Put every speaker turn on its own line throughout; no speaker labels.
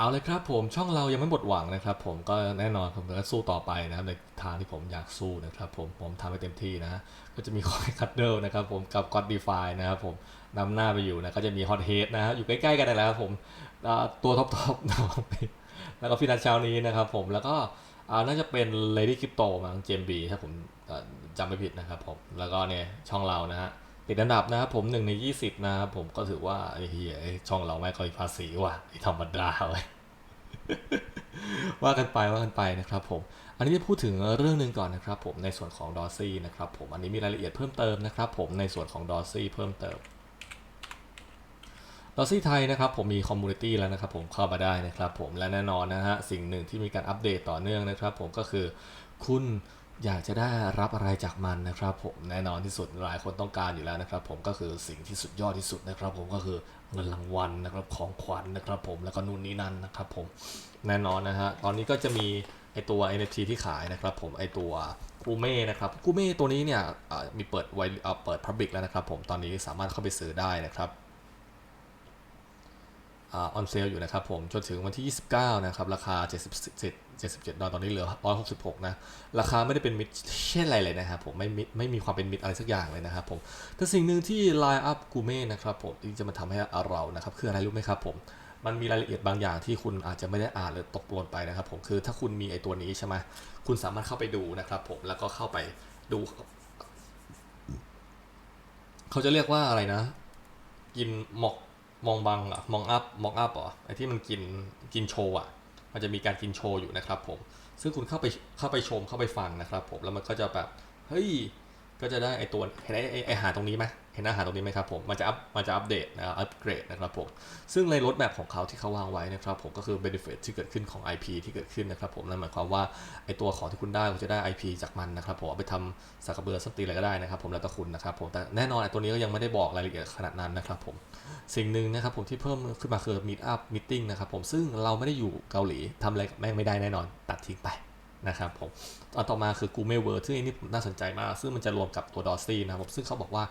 เอาเลยครับผมช่องเรายังไม่หมดหวังนะครับ ผมก็แน่นอนผมก็สู้ต่อไปนะครับในทางที่ผมอยากสู้นะครับผมผมทำให้เต็มที่นะก็จะมีคอยคัตเดิลนะครับผมกับ God Defy นะครับผมนำหน้าไปอยู่นะก็จะมี Hot Head นะฮะอยู่ใกล้ๆกันนั่นแหล้วครับผมตัวท็อปๆนะครับแล้วก็พี่นัทเช้านี้นะครับผมแล้วก็น่าจะเป็น Lady Crypto มั้ง JMB ถ้าผมจำไม่ผิดนะครับผมแล้วก็เนี่ยช่องเรานะฮะ ติดอันดับนะครับผมหนึ่งใน20นะครับผมก็ถือว่าไอ้เฮียช่องเราไม่ค่อยภาษีว่ะไอ้ธรรมดาเว้ยว่ากันไปว่ากันไปนะครับผม อันนี้จะพูดถึงเรื่องหนึ่งก่อนนะครับผมในส่วนของดอซี่นะครับผมอันนี้มีรายละเอียดเพิ่มเติมนะครับผมในส่วนของดอซี่เพิ่มเติมดอซี่ไทยนะครับผมมีคอมมูนิตี้แล้วนะครับผมเข้ามาได้นะครับผมและแน่นอนนะฮะสิ่งหนึ่งที่มีการอัปเดตต่อเนื่องนะครับผมก็คือคุณ อยากจะได้รับอะไรจากมันนะครับ ผมแน่นอนที่สุดหลายคนต้องการอยู่แล้วนะครับ ผมก็คือสิ่งที่สุดยอดที่สุดนะครับ ผมก็คือเงินรางวัลนะครับของขวัญนะครับ ผมแล้วก็นู่นนี่นั่นนะครับ ผมแน่นอนนะฮะตอนนี้ก็จะมีไอตัว NFT ที่ขายนะครับ ผมไอตัวกูเม่นะครับกูเม่ตัวนี้เนี่ยมีเปิดไวเอ่อเปิด Public แล้วนะครับ ผมตอนนี้สามารถเข้าไปซื้อได้นะครับ ออนเซลอยู่นะครับผมจนถึงวันที่ 29 นะครับ ราคา 77 77 ดอลลาร์ตอนนี้เหลือ 166 นะ ราคาไม่ได้เป็นมิดเช่นไรเลยนะครับผมไม่มิดไม่มีความเป็นมิดอะไรสักอย่างเลยนะครับผม แต่สิ่งหนึ่งที่ Line Up g o u r m e t นะครับผมที่จะมาทำให้เรานะครับคืออะไรรู้ไหมครับผมมันมีรายละเอียดบางอย่างที่คุณอาจจะไม่ได้อ่านหรือตกหล่นไปนะครับผมคือถ้าคุณมีไอตัวนี้ใช่ไหมคุณสามารถเข้าไปดูนะครับผมแล้วก็เข้าไปดู เขาจะเรียกว่าอะไรนะ กินหมอก มองบังอะมองอัพมองอัพเหรอไอที่มันกินกินโชว์อะมันจะมีการกินโชว์อยู่นะครับผม ซึ่งคุณเข้าไปเข้าไปชมเข้าไปฟังนะครับผมแล้วมันก็จะแบบเฮ้ย ก็จะได้ไอตัวเห็นไอไออาหารตรงนี้ไหมเห็นอาหารตรงนี้ไหมครับผมมันจะอัพมันจะอัปเดตนะครับอัปเกรดนะครับผมซึ่งในรถแมพของเขาที่เขาวางไว้นะครับผมก็คือ benefit ที่เกิดขึ้นของ IP ที่เกิดขึ้นนะครับผมนั่นหมายความว่าไอตัวของที่คุณได้คุณจะได้ IP จากมันนะครับผมเอาไปทำสักเบือสตีอะไรก็ได้นะครับผมแล้วแต่คุณนะครับผมแต่แน่นอนไอตัวนี้ก็ยังไม่ได้บอกรายละเอียดขนาดนั้นนะครับผมสิ่งหนึ่งนะครับผมที่เพิ่มขึ้นมาคือ Meet Up Meeting นะครับผมซึ่งเราไม่ได้อยู่เกาหลีทำอะไรแม่งไม่ได้แน่นอนตัดทิ้งไป นะครับผมอันต่อมาคือ Google World ซึ่งอันนี้น่าสนใจมาก ซึ่งมันจะรวมกับตัว d o r s y นะครับผมซึ่งเขาบอกว่า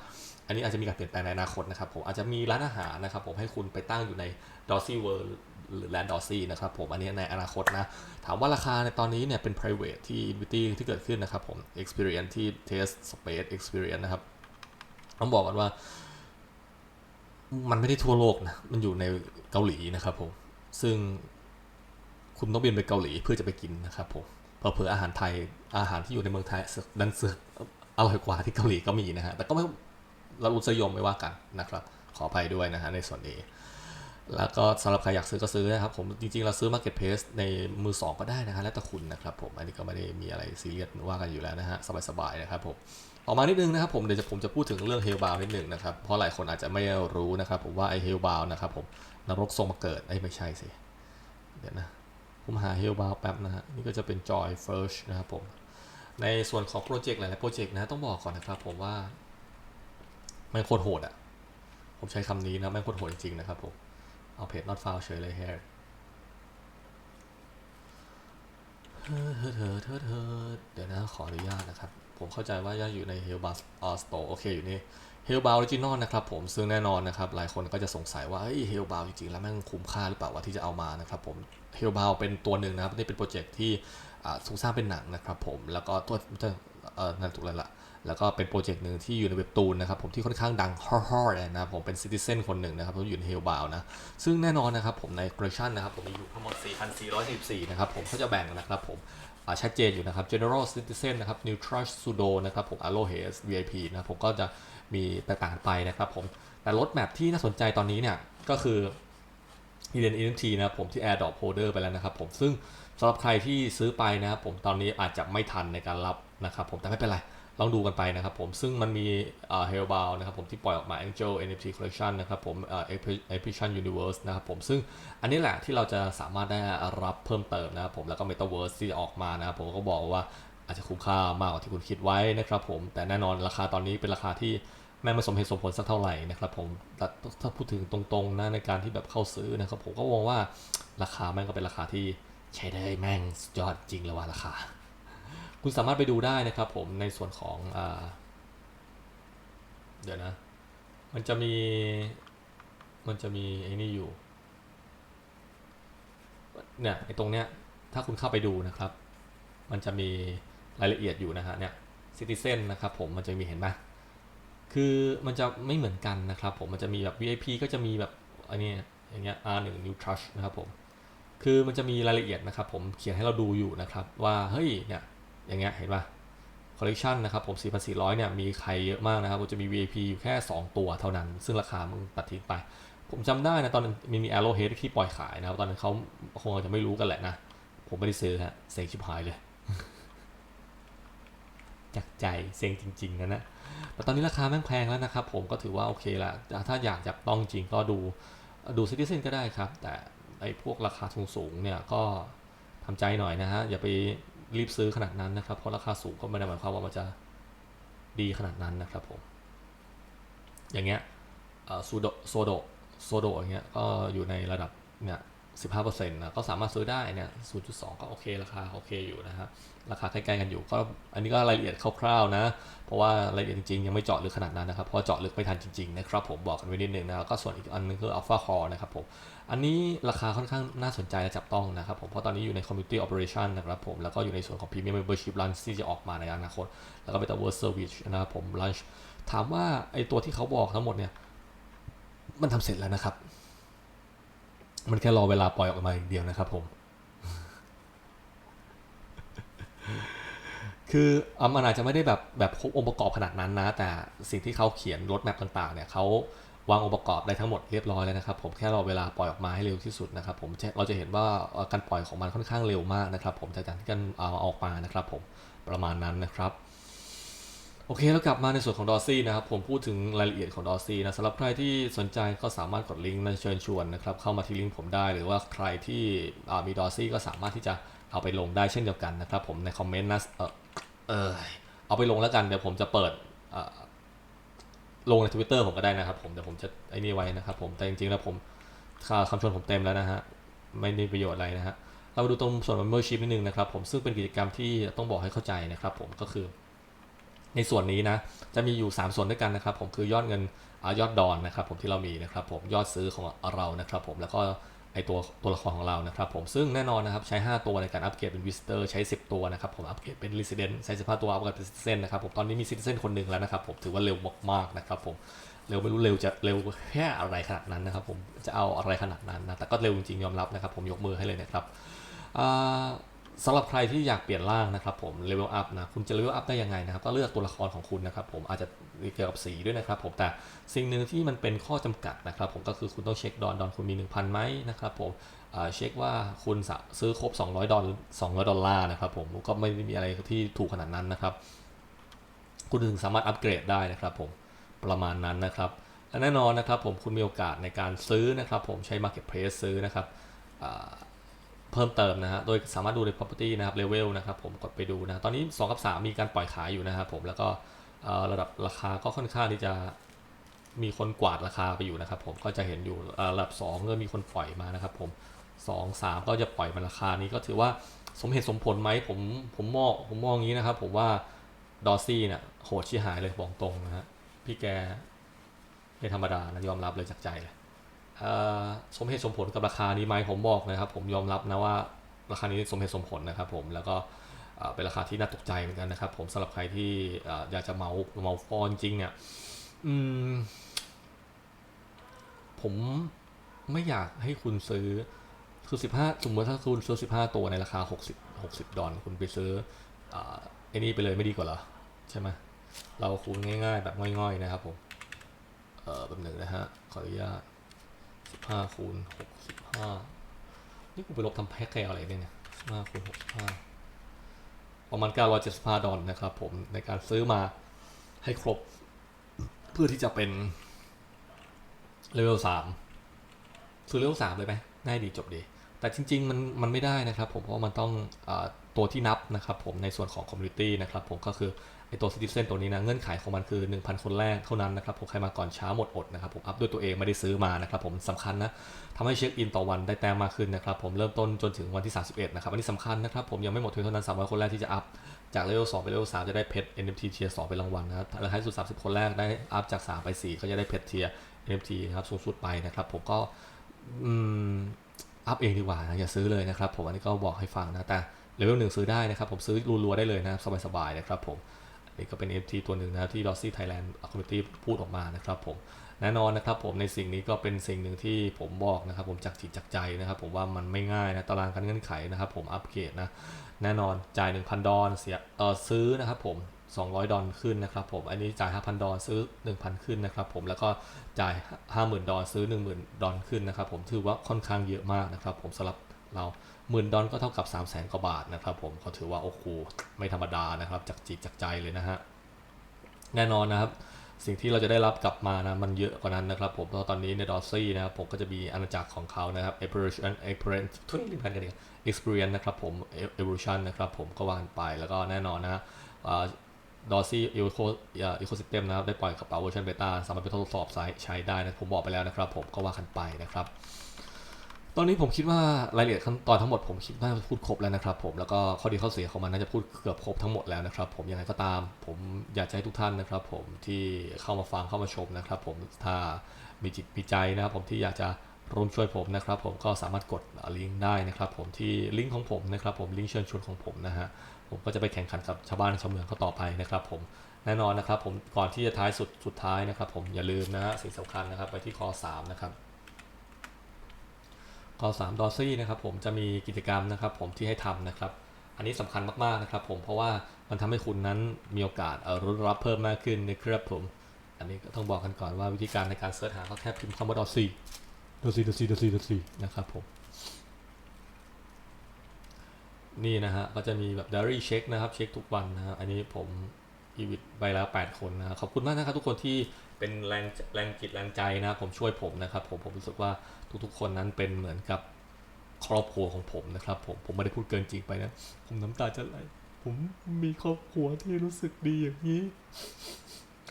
อันนี้อาจจะมีการเปลี่ยนแปลงในอนาคตนะครับผมอาจจะมีร้านอาหารนะครับผมให้คุณไปตั้งอยู่ใน d o r s y World หรือ Land d o r s y นะครับผมอันนี้ในอนาคตนะ ถามว่าราคาในตอนนี้เนี่ยเป็น private ที่ invity ที่เกิดขึ้นนะครับผม experience ที่ test space experience นะครับต้องบอกกันว่า มันไม่ได้ทั่วโลกนะ มันอยู่ในเกาหลีนะครับผม ซึ่งคุณต้องบินไปเกาหลีเพื่อจะไปกินนะครับผม เผื่ออาหารไทยอาหารที่อยู่ในเมืองไทยดันเสือกอร่อยกว่าที่เกาหลีก็มีนะฮะแต่ก็ไม่เราอุตสยมไม่ว่ากันนะครับ ขออภัยด้วยนะฮะในส่วนนี้ แล้วก็สำหรับใครอยากซื้อก็ซื้อนะครับผมจริงๆ เราซื้อ Market Place ในมือสองก็ได้นะฮะแล้วแต่คุณนะครับผมอันนี้ก็ไม่ได้มีอะไรซีเรียสว่ากันอยู่แล้วนะฮะสบายๆนะครับผมต่อมานิดนึงนะครับผมเดี๋ยวผมจะพูดถึงเรื่องเฮลบาวนิดนึงนะครับเพราะหลายคนอาจจะไม่รู้นะครับผมว่าไอเฮลบาวนะครับผมนรกทรงมาเกิดไอ้ไม่ใช่สิเดี๋ยวนะ ผมหาเฮลบาวแป๊บนะฮะ นี่ก็จะเป็น Joy First นะครับผม ในส่วนของโปรเจกต์หลาย ๆ โปรเจกต์นะ ต้องบอกก่อนนะครับผมว่ามันโคตรโหดอะผมใช้คำนี้นะมันโคตรโหดจริง ๆ นะครับผม เอาเพจ not found เฉยเลย here เธอเธอเธอเธอเธอเดี๋ยวนะขออนุญาตนะครับ ผมเข้าใจว่ายังอยู่ใน Hellbar Store โอเคอยู่นี่ Hellbar Original นะครับผมซึ่งแน่นอนนะครับหลายคนก็จะสงสัยว่าเฮ้ย h e l b a r จริงๆ แล้วแม่งคุ้มค่าหรือเปล่าว่าที่จะเอามานะครับผม Hellbar เป็นตัวหนึ่งนะครับนี่เป็นโปรเจกต์ที่ถูกสร้างเป็นหนังนะครับผมแล้วก็ตัวนั่นถูกแล้วล่ะแล้วก็เป็นโปรเจกต์หนึ่งที่อยู่ในเว็บตูนนะครับผมที่ค่อนข้างดังฮ่อๆเลยนะครับผมเป็นซิติเซนคนหนึ่งนะครับผมอยู่ในเฮลบาวนะซึ่งแน่นอนนะครับผมในคอลเลคชันนะครับผมมีอยู่ทั้งหมด 4,414นะครับผมเขาจะแบ่งนะครับผม ชัดเจนอยู่นะครับ General Citizen นะครับ Neutral Sudo นะครับผม Aloha VIP นะครับผมก็จะมีแตกต่างไปนะครับผมแต่รถแมพที่น่าสนใจตอนนี้เนี่ยก็คือ Hidden NFT นะครับผมที่ AirDrop Holder ไปแล้วนะครับผมซึ่งสำหรับใครที่ซื้อไปนะครับผมตอนนี้อาจจะไม่ทันในการรับนะครับผมแต่ไม่เป็นไร ลองดูกันไปนะครับผม ซึ่งมันมีเอ่อ Hellbound นะครับผมที่ปล่อยออกมา Angel NFT Collection นะครับผมเอ่อ Epition Universe นะครับผม ซึ่งอันนี้แหละที่เราจะสามารถได้รับเพิ่มเติมนะครับผม แล้วก็ Metaverse ที่ออกมานะครับผมก็บอกว่าอาจจะคุ้มค่ามากกว่าที่คุณคิดไว้นะครับผม แต่แน่นอนราคาตอนนี้เป็นราคาที่แม่ไม่สมเหตุสมผลสักเท่าไหร่นะครับผมแต่ถ้าพูดถึงตรงๆนะในการที่แบบเข้าซื้อนะครับผมก็มองว่าราคาแม่งก็เป็นราคาที่ใช้ได้แม่งสุดยอดจริงเลยว่าราคา คุณสามารถไปดูได้นะครับผมในส่วนของอเดี๋ยวนะ มันจะมี มันจะมีไอ้นี่อยู่ เนี่ยไอ้ตรงเนี้ย ถ้าคุณเข้าไปดูนะครับ มันจะมีรายละเอียดอยู่นะฮะเนี่ยซิติเซนนะครับผมมันจะมีเห็นไหมคือมันจะไม่เหมือนกันนะครับผม มันจะมีแบบ VIP ก็จะมีแบบอันนี้อย่างเงี้ย R1 New Trust นะครับผม คือมันจะมีรายละเอียดนะครับผม เขียนให้เราดูอยู่นะครับ ว่า เฮ้ย เนี่ย อย่างเงี้ยเห็นป่ะคอลเลกชันนะครับผม 4,400 เนี่ย มีใครเยอะมากนะครับผมจะมี VIP อยู่แค่ 2 ตัวเท่านั้น ซึ่งราคามันตัดทิ้งไป ผมจำได้นะ ตอนนั้นมีมี Arrowhead ที่ปล่อยขายนะครับ ตอนนั้นเขาคงจะไม่รู้กันแหละนะ ผมไม่ได้ซื้อฮะเซ็งชิบหายเลย จากใจเซ็งจริง ๆนะนะ แต่ตอนนี้ราคาแม่งแพงแล้วนะครับ ผมก็ถือว่าโอเคละถ้าอยากจับต้องจริงก็ดูดูซิติเซนก็ได้ครับ แต่ไอ้พวกราคาสูงๆเนี่ยก็ทำใจหน่อยนะฮะอย่าไป รีบซื้อขนาดนั้นนะครับ เพราะราคาสูงก็ไม่ได้หมายความว่ามันจะดีขนาดนั้นนะครับผม อย่างเงี้ยโซโดโซโดโซโดอย่างเงี้ยก็อยู่ในระดับเนี่ย 15%นะก็สามารถซื้อได้เนี่ย 0.2 ก็โอเค ราคาโอเคอยู่นะฮะราคาใกล้ๆกันอยู่ก็อันนี้ก็รายละเอียดคร่าวๆนะ เพราะว่ารายละเอียดจริงๆ ยังไม่เจาะลึกขนาดนั้นนะครับ เพราะเจาะลึกไม่ทันจริงๆนะครับผมบอกกันไว้นิดนึงนะก็ส่วนอีกอันนึงคือ Alpha Core นะครับผม อันนี้ราคาค่อนข้างน่าสนใจและจับต้องนะครับผมเพราะตอนนี้อยู่ใน Community Operation นะครับผม แล้วก็อยู่ในส่วนของ Premium Membership Launch ที่จะออกมาในอนาคต แล้วก็ Metaverse Service นะครับผม Launch ถามว่าไอตัวที่เขาบอกทั้งหมดเนี่ยมันทำเสร็จแล้วนะครับ มันแค่รอเวลาปล่อยออกมาอย่างเดียวนะครับผม คืออมันอาจจะไม่ได้แบบแบบครบองค์ประกอบขนาดนั้นนะ แต่สิ่งที่เขาเขียนรถแมพต่างๆเนี่ยเขาวางองค์ประกอบได้ทั้งหมดเรียบร้อยแล้วนะครับผมแค่รอเวลาปล่อยออกมาให้เร็วที่สุดนะครับผมเราจะเห็นว่าการปล่อยของมันค่อนข้างเร็วมากนะครับ ผมจากการที่กันเอาออกมานะครับ ผมประมาณนั้นนะครับ โอเคแล้วกลับมาในส่วนของดอซี่นะครับผมพูดถึงรายละเอียดของดอซี่นะสำหรับใครที่สนใจก็สามารถกดลิงก์และเชิญชวนนะครับเข้ามาที่ลิงก์ผมได้ หรือว่าใครที่มีดอซี่ก็สามารถที่จะเอาไปลงได้เช่นเดียวกันนะครับผมในคอมเมนต์นะเออเออเอาไปลงแล้วกันเดี๋ยวผมจะเปิดลงใน Twitter ผมก็ได้นะครับผมเดี๋ยวผมจะไอ้นี่ไว้นะครับผมแต่จริงๆแล้วผมค่าคำชวนผมเต็มแล้วนะฮะไม่มีประโยชน์อะไรนะฮะเรามาดูตรงส่วน membership นิดนึงนะครับผมซึ่งเป็นกิจกรรมที่ต้องบอกให้เข้าใจนะครับผมก็คือ ในส่วนนี้นะจะมีอยู่ 3 ส่วนด้วยกันนะครับ ผมคือยอดเงินอยอดดอนนะครับ ผมที่เรามีนะครับ ผมยอดซื้อของเรานะครับ ผมแล้วก็ไอตัวตัวละครของเรานะครับ ผมซึ่งแน่นอนนะครับใช้ 5 ตัวในการอัปเกรดเป็นวิสเตอร์ใช้ 10 ตัวนะครับ ผมอัปเกรดเป็น Resident ใช้15ตัวอัปเกรดเป็น Citizen นะครับผมตอนนี้มี Citizen คนหนึ่งแล้วนะครับ ผมถือว่าเร็วมากๆนะครับผมเร็วไม่รู้เร็วจะเร็วแค่อะไรขนาดนั้นนะครับ ผมจะเอาอะไรขนาดนั้นนะแต่ก็เร็วจริงๆยอมรับนะครับ ผมยกมือให้เลยนะครับ สำหรับใครที่อยากเปลี่ยนร่างนะครับผมเลเวลอัพนะคุณจะเลเวลอัพได้ยังไงนะครับก็เลือกตัวละครของคุณนะครับผมอาจจะเกี่ยวกับสีด้วยนะครับผมแต่สิ่งหนึ่งที่มันเป็นข้อจำกัดนะครับผมก็คือคุณต้องเช็คดอนดอนคุณมี 1,000ไหมนะครับผมเช็คว่าคุณซื้อครบ 200 ดอล200 ดอลลาร์นะครับผมก็ไม่มีอะไรที่ถูกขนาดนั้นนะครับ คุณถึงสามารถอัปเกรดได้นะครับผมประมาณนั้นนะครับและแน่นอนนะครับผมคุณมีโอกาสในการซื้อนะครับผมใช้ Marketplace ซื้อนะครับ เพิ่มเติมนะฮะ โดยสามารถดูใน property นะครับ level นะครับผมกดไปดูนะ ตอนนี้ 2 กับ 3 มีการปล่อยขายอยู่นะครับผม แล้วก็ระดับราคาก็ค่อนข้างที่จะมีคนกวาดราคาไปอยู่นะครับผม ก็จะเห็นอยู่ระดับ2ก็มีคนปล่อยมานะครับผม 2 3 ก็จะปล่อยมาราคานี้ก็ถือว่าสมเหตุสมผลไหมผมผมมองผมมองอย่างนี้นะครับ ผมว่าดอซี่เนี่ยโหดชิหายเลยบอกตรงนะฮะพี่แกไม่ธรรมดานะยอมรับเลยจากใจเลย สมเหตุสมผลกับราคานี้ไหมผมบอกนะครับ ผมยอมรับนะว่าราคานี้สมเหตุสมผลนะครับผมแล้วก็เป็นราคาที่น่าตกใจเหมือนกันนะครับ ผมสำหรับใครที่อยากจะเมาเมาฟอนจริงเนี่ยผมไม่อยากให้คุณซื้อคือสิบห้าสมมติถ้าคุณซื้อสิบห้าตัวในราคาหกสิบหกสิบดอลคุณไปซื้ออไอ้นี่ไปเลยไม่ดีกว่าเหรอ ใช่ไหมเราคูณง่าย ๆ แบบง่อยๆนะครับผมเออแบบหนึ่งนะฮะขออนุญาต สิบห้าคูณหกสิบห้านี่กูไปลบทำแพ็คแคอะไรเนี่ยสิบห้าคูณหกสิบห้าประมาณเก้าร้อยเจ็ดสิบห้าดอลนะครับผมในการซื้อมาให้ครบ เพื่อที่จะเป็นเลเวลสามซื้อเลเวลสามเลยไหมง่ายดีจบดี แต่จริง ๆ มันมันไม่ได้นะครับผมเพราะมันต้องอตัวที่นับนะครับผมในส่วนของคอมมูนิตี้นะครับผมก็คือ ไอตัวซิติเซนตัวนี้นะเงื่อนไขของมันคือ 1,000 คนแรกเท่านั้นนะครับผมใครมาก่อนช้าหมดอดนะครับผมอัพด้วยตัวเองไม่ได้ซื้อมานะครับผมสำคัญนะทำให้เช็คอินต่อวันได้แต้มมากขึ้นนะครับผมเริ่มต้นจนถึงวันที่ 31 นะครับอันนี้สำคัญนะครับผมยังไม่หมดเพียงเท่านั้น300 คนแรกที่จะอัพจากเลเวล2ไปเลเวล3จะได้เพชร NFT เทียร์2เป็นรางวัลนะครับและท้ายสุด 30 คนแรกได้อัพจาก 3 ไป 4 ก็จะได้เพชรเทียร์ NFT นะครับสูงสุดไปนะครับผมก็อัพเองดีกว่านะอย่าซื้อเลยนะครับผมอันนี้ก็บอกให้ฟังนะแต่เลเวลหนึ่งซื้อได้นะครับผมซื้อรัวๆได้เลยนะสบายๆนะครับผม นนี้ก็เป็น FT ตัวหนึ่งนะครับที่ Rossi Thailand Community พูดออกมานะครับผมแน่นอนนะครับผมในสิ่งนี้ก็เป็นสิ่งหนึ่งที่ผมบอกนะครับ ผมจากจิตจากใจนะครับ ผมว่ามันไม่ง่ายนะตารางการเงื่อนไขนะครับ ผมอัปเกรดนะแน่นอนจ่าย 1,000 ดอลเสียเออซื้อนะครับผม 200 ดอลขึ้นนะครับผมอันนี้จ่าย 5,000 ดอลซื้อ 1,000 ขึ้นนะครับผมแล้วก็จ่าย 50,000 ดอลซื้อ 10,000 ดอลขึ้นนะครับผมถือว่าค่อนข้างเยอะมากนะครับผมสำหรับ เราหมื่นดอลก็เท่ากับ 3 0 0 0 0 0กว่าบาทนะครับผมเขาถือว่าโอ้โหไม่ธรรมดานะครับจากจิตจากใจเลยนะฮะแน่นอนนะครับ สิ่งที่เราจะได้รับกลับมานะมันเยอะกว่านั้นนะครับผมเพราะตอนนี้ในดอซี่นะครับผมก็จะมีอาณาจักรของเขานะครับ evolution experience ทุกที่พันกันเอง experience นะครับผม evolution นะครับผมก็วางไปแล้วก็แน่นอนนะฮะดอซี่อีโคอีโคซิสเต็มนะครับได้ปล่อยกระเป๋าเวอร์ชันเบต้าสามารถไปทดสอบใช้ใช้ได้นะผมบอกไปแล้วนะครับผมก็ว่ากันไปนะครับ ตอนนี้ผมคิดว่ารายละเอียดขั้นตอนทั้งหมดผมคิดว่าพูดครบแล้วนะครับ ผมแล้วก็ข้อดีข้อเสียของมันน่าจะพูดเกือบครบทั้งหมดแล้วนะครับ ผมยังไงก็ตาม ผมอยากจะให้ทุกท่านนะครับ ผมที่เข้ามาฟังเข้ามาชมนะครับ ผมถ้ามีจิตมีใจนะครับ ผมที่อยากจะร่วมช่วยผมนะครับ ผมก็สามารถกดลิงก์ได้นะครับ ผมที่ลิงก์ของผมนะครับ ผมลิงก์เชิญชวนของผมนะฮะผมก็จะไปแข่งขันกับชาวบ้านชาวเมืองเขาต่อไปนะครับ ผมแน่นอนนะครับ ผมก่อนที่จะท้ายสุดสุดท้ายนะครับ ผมอย่าลืมนะฮะสิ่งสำคัญนะครับ ไปที่คอ3นะครับ ก3ดอซี่นะครับผมจะมีกิจกรรมนะครับผมที่ให้ทำนะครับ อันนี้สำคัญมากๆนะครับผมเพราะว่ามันทำให้คุณนั้นมีโอกาสเอ่อรุนรับเพิ่มมากขึ้นนะครับผม อันนี้ก็ต้องบอกกันก่อนว่าวิธีการในการเสิร์ชหาก็แค่พิมพ์คำว่าดอซี่ดอซี่ดอซี่ดอซี่ดอซี่นะครับผมนี่นะฮะก็จะมีแบบ diary check นะครับเช็คทุกวันนะฮะอันนี้ผม อีวิตไปแล้ว 8 คนนะขอบคุณมากนะครับทุกคนที่เป็นแรงแรงจิตแรงใจนะผมช่วยผมนะครับผมผมรู้สึกว่าทุกๆคนนั้นเป็นเหมือนกับครอบครัวของผมนะครับผมผมไม่ได้พูดเกินจริงไปนะ ผมน้ำตาจะไหลผมมีครอบครัวที่รู้สึกดีอย่างนี้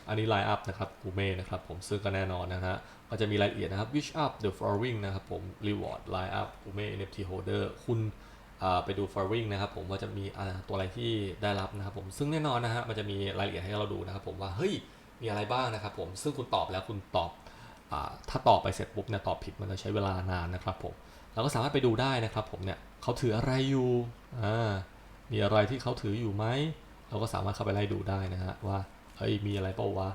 อันนี้ไลน์อัพนะครับกูเม่นะครับผมซึ่งก็แน่นอนนะฮะก็จะมีรายละเอียดนะครับ wish up the following นะครับผม reward line up กูเม่ NFT holder คุณ ไปดู following นะครับผมว่าจะมีตัวอะไรที่ได้รับนะครับผมซึ่งแน่นอนนะฮะมันจะมีรายละเอียดให้เราดูนะครับผมว่าเฮ้ยมีอะไรบ้างนะครับผมซึ่งคุณตอบแล้วคุณตอบอถ้าตอบไปเสร็จปุ๊บเนี่ยตอบผิดมันจะใช้เวลานานนะครับผมเราก็สามารถไปดูได้นะครับผมเนี่ยเขาถืออะไรอยู่มีอะไรที่เขาถืออยู่ไหมเราก็สามารถเข้าไปไล่ดูได้นะฮะว่าเฮ้ยมีอะไรเปล่าวะ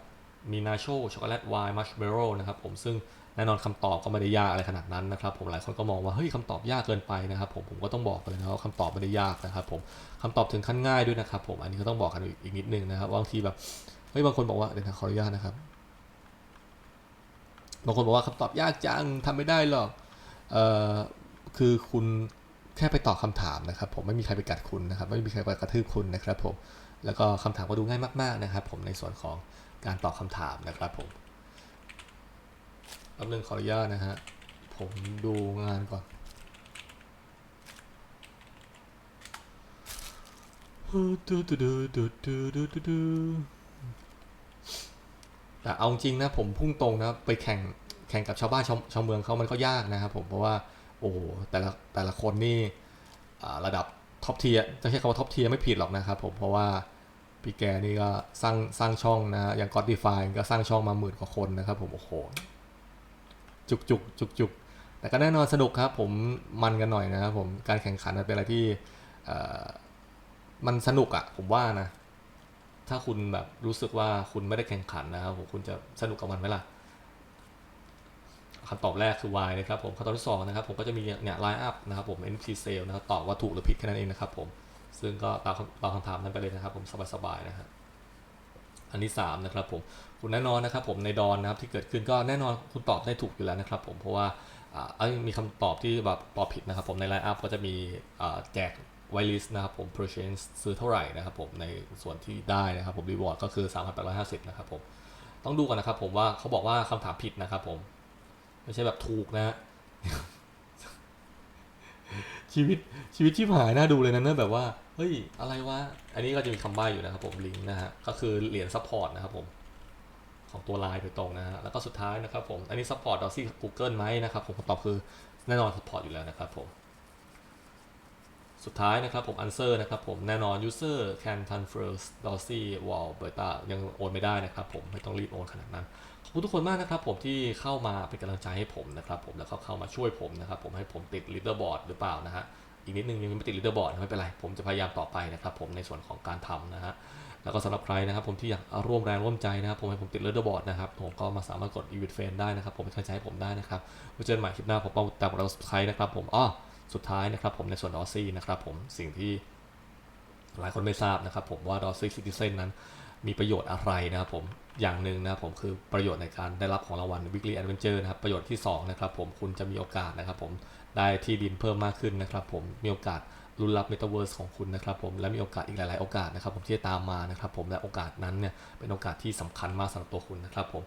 มีนาโชช็อกโกแลตไวน์มัชเบโรนะครับผมซึ่ง แน่นอนคำตอบก็ไม่ได้ยากอะไรขนาดนั้นนะครับผมหลายคนก็มองว่าเฮ้ยคำตอบยากเกินไปนะครับผมผมก็ต้องบอกเลยนะว่าคำตอบไม่ได้ยากนะครับผมคำตอบถึงขั้นง่ายด้วยนะครับผมอันนี้ก็ต้องบอกกันอีกนิดนึงนะครับว่าบางทีแบบเฮ้ยบางคนบอกว่าเดี๋ยวนะขออนุญาตนะครับบางคนบอกว่าคำตอบยากจังทำไม่ได้หรอกเอ่อคือคุณแค่ไปตอบคำถามนะครับ ผมไม่มีใครไปกัดคุณนะครับ ไม่มีใครไปกระทืบคุณนะครับผมแล้วก็คำถามก็ดูง่ายมาก ๆนะครับ ผมในส่วนของการตอบคำถามนะครับผม ป๊บนึงขออนุญาตนะฮะ ผมดูงานก่อนแต่เอาจริงนะผมพุ่งตรงนะไปแข่งแข่งกับชาวบ้านชาวชาวเมืองเขามันก็ยากนะครับผมเพราะว่าโอ้แต่ละแต่ละคนนี่ระดับท็อปเทียจะใช้คำว่าท็อปเทียไม่ผิดหรอกนะครับผมเพราะว่าพี่แกนี่ก็สร้างสร้างช่องนะอย่าง God Defy ก็สร้างช่องมาหมื่นกว่าคนนะครับผมโอ้โห จุกจุกจุกจุกแต่ก็แน่นอนสนุกครับผมมันกันหน่อยนะครับผมการแข่งขันมันเป็นอะไรที่มันสนุกอะ่ะผมว่านะ ถ้าคุณแบบรู้สึกว่าคุณไม่ได้แข่งขันนะครับผมคุณจะสนุกกับมันไหมล่ะคำตอบแรกคือ Y นะครับผมคำตอบที่สองนะครับผมก็จะมีเนี่ย line up นะครับผม NFT sale นะครับตอบว่าถูกหรือผิดแค่นั้นเองนะครับผมซึ่งก็ตามคำตอบคำถามนั้นไปเลยนะครับผมสบายๆนะฮะ อันที่สามนะครับผมคุณแน่นอนนะครับผมในดอนนะครับที่เกิดขึ้นก็แน่นอนคุณตอบได้ถูกอยู่แล้วนะครับผมเพราะว่าอ่าเอ้ยมีคำตอบที่แบบตอบผิดนะครับผมใน line up ก็จะมีอ่าแจก white list นะครับผม purchase ซื้อเท่าไหร่นะครับผมในส่วนที่ได้นะครับผม reward ก็คือ 3,850 นะครับผมต้องดูกันนะครับผมว่าเขาบอกว่าคำถามผิดนะครับผม ไม่ใช่แบบถูกนะฮะ ชีวิตชีวิตที่หายน่าดูเลยนะเนี่ยแบบว่า เฮ้ย อะไรวะ อันนี้ก็จะมีคำใบ้อยู่นะครับผมลิงก์นะฮะ ก็คือเหรียญซัพพอร์ตนะครับผมของตัวไลน์โดยตรงนะฮะ แล้วก็สุดท้ายนะครับผม อันนี้ซัพพอร์ตดอซี่ Google ไหมนะครับผมคำตอบคือแน่นอนซัพพอร์ตอยู่แล้วนะครับผม สุดท้ายนะครับผม answer นะครับผมแน่นอน user can transfer dorsey wall beta ยังโอนไม่ได้นะครับผมไม่ต้องรีบโอนขนาดนั้น ขอบคุณทุกคนมากนะครับผมที่เข้ามาเป็นกำลังใจให้ผมนะครับผมแล้วก็เข้ามาช่วยผมนะครับผมให้ผมติดลีดเดอร์บอร์ดหรือเปล่านะฮะอีกนิดนึงยังไม่ติดลีดเดอร์บอร์ดไม่เป็นไร ผมจะพยายามต่อไปนะครับผมในส่วนของการทำนะฮะแล้วก็สำหรับใครนะครับผมที่อยากร่วมแรงร่วมใจนะครับผมให้ผมติดลีดเดอร์บอร์ดนะครับผมก็มาสามารถกดอีวิทเฟนได้นะครับผมเป็นกำลังใจให้ผมได้นะครับไว้เจอกันใหม่คลิปหน้าผมเป้าแต่เราสุดท้ายนะครับผมอ้อสุดท้ายนะครับผมในส่วนออซี่นะครับผมสิ่งที่หลายคนไม่ทราบนะครับผมว่า d o s ซิติเซนนั้นมีประโยชน์อะไรนะครับผม อย่างหนึ่งนะครับผมคือประโยชน์ในการได้รับของรางวัล Weekly Adventure นะครับประโยชน์ที่สองนะครับผมคุณจะมีโอกาสนะครับผมได้ที่ดินเพิ่มมากขึ้นนะครับผมมีโอกาสรุนรับ Metaverse ของคุณนะครับผมและมีโอกาสอีกหลาย ๆ โอกาสนะครับผมที่จะตามมานะครับผมและโอกาสนั้นเนี่ยเป็นโอกาสที่สำคัญมากสำหรับตัวคุณนะครับผม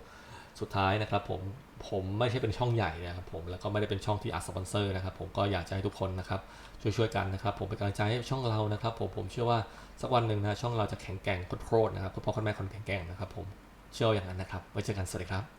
สุดท้ายนะครับผมผมไม่ใช่เป็นช่องใหญ่นะครับผมแล้วก็ไม่ได้เป็นช่องที่อัดสปอนเซอร์นะครับผมก็อยากจะให้ทุกคนนะครับช่วยๆกันนะครับผมเป็นกำลังใจให้ช่องเรานะครับผมผมเชื่อว่าสักวันหนึ่งนะช่องเราจะแข็งแกร่งโคตรๆนะครับคุณพ่อคุณแม่คนแข็งแกร่งนะครับผม เชื่ออย่างนั้นนะครับ ไว้เจอกัน สวัสดีครับ